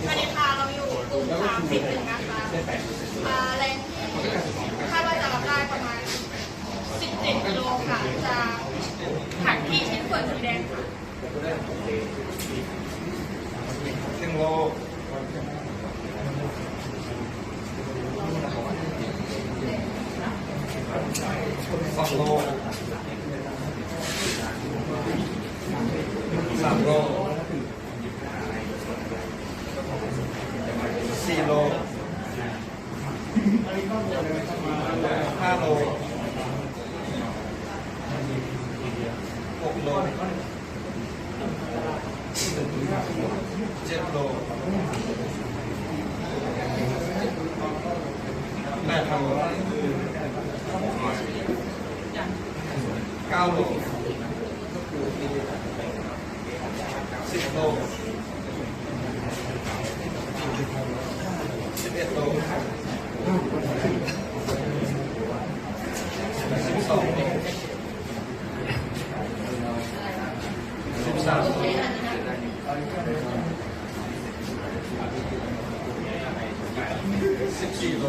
สวัสดีค่ะเราอยู่กลุ่มสามสิบหนึ่งนะคะแรงที่คาดว่าจะรับได้ประมาณ17กิโลค่ะจะขันที่ชิ้นส่วนสีแดงค่ะหนึ่งโลสองโลสามโล สี่โลห้าโลหกโลเจ็ดโลแปดโลเก้าโลสิบโล สิบเอ็ดโลสิบสองโล